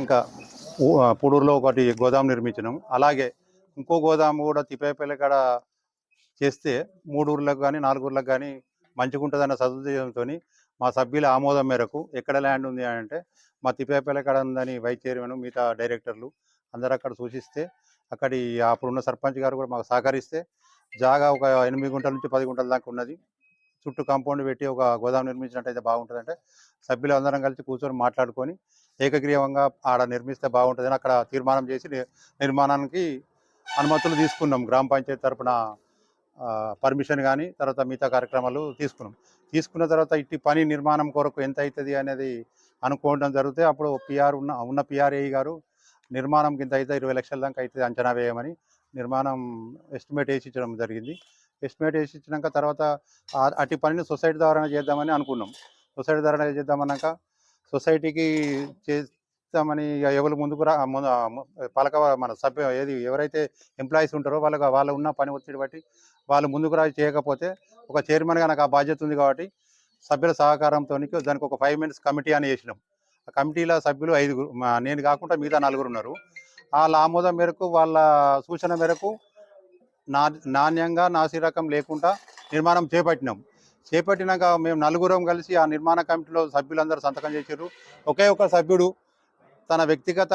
ఇంకా పుడూరులో పూడూరులో ఒకటి గోదాం నిర్మించినాం. అలాగే ఇంకో గోదాము కూడా తిప్పేపల్లి కాడ చేస్తే మూడు ఊర్లకు కానీ నాలుగు ఊర్లకు కానీ మంచిగా ఉంటుందన్న సదుద్దేశంతో మా సభ్యుల ఆమోదం మేరకు ఎక్కడ ల్యాండ్ ఉంది అని అంటే మా తిప్పేపల్లి కాడ ఉందని వైస్ చైర్మన్ మిగతా డైరెక్టర్లు అందరు అక్కడ సూచిస్తే అక్కడి అప్పుడున్న సర్పంచ్ గారు కూడా మాకు సహకరిస్తే జాగా ఒక ఎనిమిది గుంటల నుంచి పది గుంటల దాకా ఉన్నది. చుట్టూ కాంపౌండ్ పెట్టి ఒక గోదాం నిర్మించినట్టయితే బాగుంటుందంటే సభ్యులు అందరం కలిసి కూర్చొని మాట్లాడుకొని ఏకగ్రీవంగా ఆడ నిర్మిస్తే బాగుంటుందని అక్కడ తీర్మానం చేసి నిర్మాణానికి అనుమతులు తీసుకున్నాం. గ్రామ పంచాయతీ తరపున పర్మిషన్ కానీ తర్వాత మిగతా కార్యక్రమాలు తీసుకున్నాం. తీసుకున్న తర్వాత ఇట్టి పని నిర్మాణం కొరకు ఎంత అవుతుంది అనేది అనుకోవడం జరిగితే అప్పుడు పిఆర్ ఉన్న ఉన్న పిఆర్ఏ గారు నిర్మాణం కింద అయితే ఇరవై లక్షల దాకా అవుతుంది అంచనా వేయమని నిర్మాణం ఎస్టిమేట్ వేసి ఇచ్చడం జరిగింది. ఎస్టిమేట్ వేసి ఇచ్చినాక తర్వాత అటు పనిని సొసైటీ ద్వారా చేద్దామని అనుకున్నాం. సొసైటీ ద్వారా చేద్దామన్నాక సొసైటీకి చేస్తామని ఎవరు ముందుకు రా పలక మన సభ్య ఏది ఎవరైతే ఎంప్లాయీస్ ఉంటారో వాళ్ళకి వాళ్ళు ఉన్న పని ఒత్తిడి బట్టి వాళ్ళు ముందుకు రా చేయకపోతే ఒక చైర్మన్గా నాకు ఆ బాధ్యత ఉంది కాబట్టి సభ్యుల సహకారంతో దానికి ఒక ఫైవ్ మినిట్స్ కమిటీ అని చేసినాం. ఆ కమిటీలో సభ్యులు ఐదుగురు నేను కాకుండా మిగతా నలుగురు ఉన్నారు. వాళ్ళ ఆమోదం మేరకు వాళ్ళ సూచన మేరకు నాణ్యంగా నాసిరకం లేకుండా నిర్మాణం చేపట్టినాం. చేపట్టినాక మేము నలుగురం కలిసి ఆ నిర్మాణ కమిటీలో సభ్యులందరూ సంతకం చేశారు ఒకే ఒక సభ్యుడు తన వ్యక్తిగత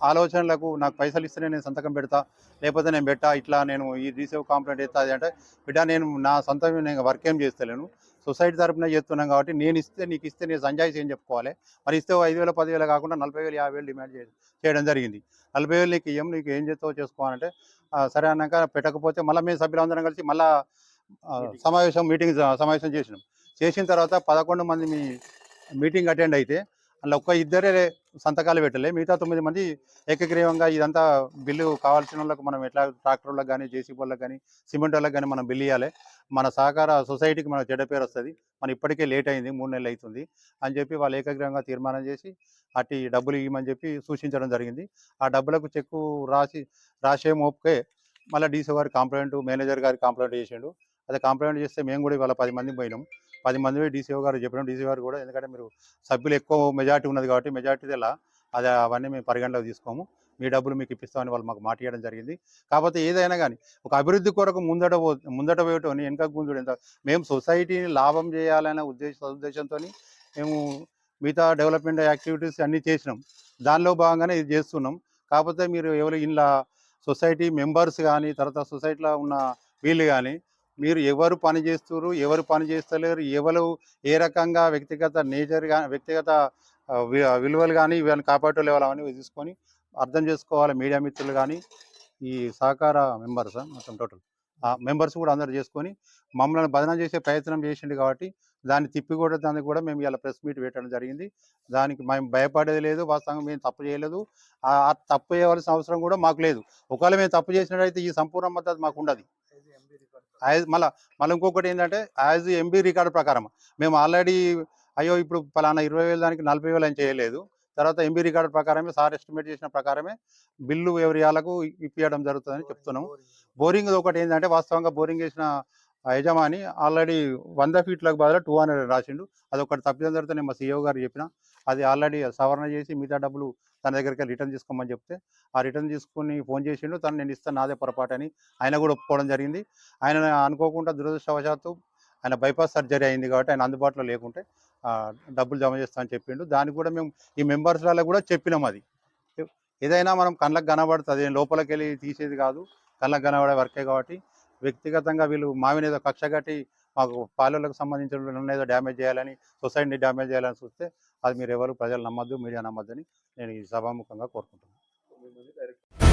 ఆలోచనలకు నాకు పైసలు ఇస్తేనే నేను సంతకం పెడతా లేకపోతే నేను పెట్టా ఇట్లా నేను ఈ రీసేవ్ కాంప్లైంట్ ఇస్తా అంటే బిడ్డ నేను నా సొంతం నేను వర్క్ ఏం చేస్తలేను. సొసైటీ తరపున చేస్తున్నాం కాబట్టి నేను ఇస్తే నీకు ఇస్తే నేను సంజాయిస్ ఏం చెప్పుకోవాలి? మరి ఇస్తే ఐదు వేలు పదివేలు కాకుండా నలభై వేలు యాభై వేలు డిమాండ్ చేయడం చేయడం జరిగింది. నలభై వేలు నీకు ఇయ్యం నీకు ఏం చేస్తావో చేసుకోవాలంటే సరే అన్నాక పెట్టకపోతే మళ్ళీ మేము సభ్యులందరం కలిసి మళ్ళా సమావేశం మీటింగ్ సమావేశం చేసినాం. చేసిన తర్వాత పదకొండు మంది మీ మీటింగ్ అటెండ్ అయితే అందులో ఒక్క ఇద్దరే సంతకాలు పెట్టలే. మిగతా తొమ్మిది మంది ఏకగ్రీవంగా ఇదంతా బిల్లు కావాల్సిన వాళ్ళకి మనం ఎట్లా ట్రాక్టర్లకు కానీ జేసీబీ వాళ్ళకి కానీ సిమెంట్ వాళ్ళకి కానీ మనం బిల్లు ఇవ్వాలి మన సహకార సొసైటీకి మన చెడ్డ పేరు వస్తుంది. మన ఇప్పటికే లేట్ అయింది మూడు నెలలు అవుతుంది అని చెప్పి వాళ్ళు ఏకగ్రీవంగా తీర్మానం చేసి అట్టి డబ్బులు ఇవ్వమని చెప్పి సూచించడం జరిగింది. ఆ డబ్బులకు చెక్కు రాసి రాసే మోపుకే మళ్ళీ డీసీ గారి కంప్లైంట్ మేనేజర్ గారి కంప్లైంట్ చేసిండు. అదే కంప్లైంట్ చేస్తే మేము కూడా ఇవాళ పది మంది పోయినాం. పది మంది డీసీఓ గారు చెప్పినాం డీసీ గారు కూడా ఎందుకంటే మీరు సభ్యులు ఎక్కువ మెజార్టీ ఉన్నది కాబట్టి మెజార్టీ ఎలా అది అవన్నీ మేము పరిగణలోకి తీసుకోము. మీ డబ్బులు మీకు ఇప్పిస్తామని వాళ్ళు మాకు మాట ఇవ్వడం జరిగింది. కాకపోతే ఏదైనా కానీ ఒక అభివృద్ధి కొరకు ముందట పో ముందట పోయటం వెనక గుంజుడు ఎంత? మేము సొసైటీని లాభం చేయాలనే ఉద్దేశ ఉద్దేశంతో మేము మిగతా డెవలప్మెంట్ యాక్టివిటీస్ అన్నీ చేసినాం. దానిలో భాగంగానే ఇది చేస్తున్నాం. కాకపోతే మీరు ఎవరు ఇంట్లో సొసైటీ మెంబర్స్ కానీ తర్వాత సొసైటీలో ఉన్న వీళ్ళు కానీ మీరు ఎవరు పని చేస్తున్నారు ఎవరు పని చేస్తలేరు ఎవరు ఏ రకంగా వ్యక్తిగత నేచర్ కానీ వ్యక్తిగత వి- విలువలు కానీ ఇవన్నీ కాపాడేటోళ్ళు అవన్నీ తీసుకొని అర్థం చేసుకోవాలి మీడియా మిత్రులు కానీ ఈ సహకార మెంబర్స్ మొత్తం టోటల్. ఆ మెంబర్స్ కూడా అందరు చేసుకొని మమ్మల్ని బదనం చేసే ప్రయత్నం చేసిండు కాబట్టి దాన్ని తిప్పికొట్టడానికి కూడా మేము ఇలా ప్రెస్ మీట్ పెట్టడం జరిగింది. దానికి మేము భయపడేది లేదు వాస్తవంగా మేము తప్పు చేయలేదు. ఆ తప్పు చేయవలసిన అవసరం కూడా మాకు లేదు. ఒకవేళ మేము తప్పు చేసినట్టయితే ఈ సంపూర్ణ మద్దతు మాకు ఉండదు. యాజ్ మళ్ళీ మళ్ళీ ఇంకొకటి ఏంటంటే యాజ్ ఎంబీ రికార్డు ప్రకారం మేము ఆల్రెడీ అయ్యో ఇప్పుడు పలానా ఇరవై వేలు దానికి నలభై వేలు అని చేయలేదు. తర్వాత ఎంబీ రికార్డు ప్రకారమే సార్ ఎస్టిమేట్ చేసిన ప్రకారమే బిల్లు ఎవరి వాళ్ళకు ఇప్పించడం జరుగుతుందని చెప్తున్నాం బోరింగ్. ఒకటి ఏంటంటే వాస్తవంగా బోరింగ్ చేసిన ఆ యజమాని ఆల్రెడీ వంద ఫీట్లకు బదులు టూ హండ్రెడ్ రాసిండు. అది ఒకటి తప్పిదం జరిగితే నేను మా సీఓ గారు చెప్పిన. అది ఆల్రెడీ సవరణ చేసి మిగతా డబ్బులు తన దగ్గరికి రిటర్న్ తీసుకోమని చెప్తే ఆ రిటర్న్ తీసుకుని ఫోన్ చేసిండు. తను నేను ఇస్తాను నాదే పొరపాటు అని ఆయన కూడా ఒప్పుకోవడం జరిగింది. ఆయన అనుకోకుండా దురదృష్టవశాత్తు ఆయన బైపాస్ సర్జరీ అయింది కాబట్టి ఆయన అందుబాటులో లేకుంటే డబ్బులు జమ చేస్తామని చెప్పిండు. దానికి కూడా మేము ఈ మెంబర్స్లలో కూడా చెప్పినాం అది. ఏదైనా మనం కళ్ళకు కనబడుతుంది లోపలికి వెళ్ళి తీసేది కాదు. కళ్ళకు కనబడే వర్కే కాబట్టి వ్యక్తిగతంగా వీళ్ళు మా ఏదో కక్ష కట్టి మాకు పాలలకు సంబంధించిన ఏదో డ్యామేజ్ చేయాలని సొసైటీని డ్యామేజ్ చేయాలని చూస్తే అది మీరు ఎవరు ప్రజలు నమ్మద్దు మీడియా నమ్మద్దని నేను ఈ సభాముఖంగా కోరుకుంటున్నాను.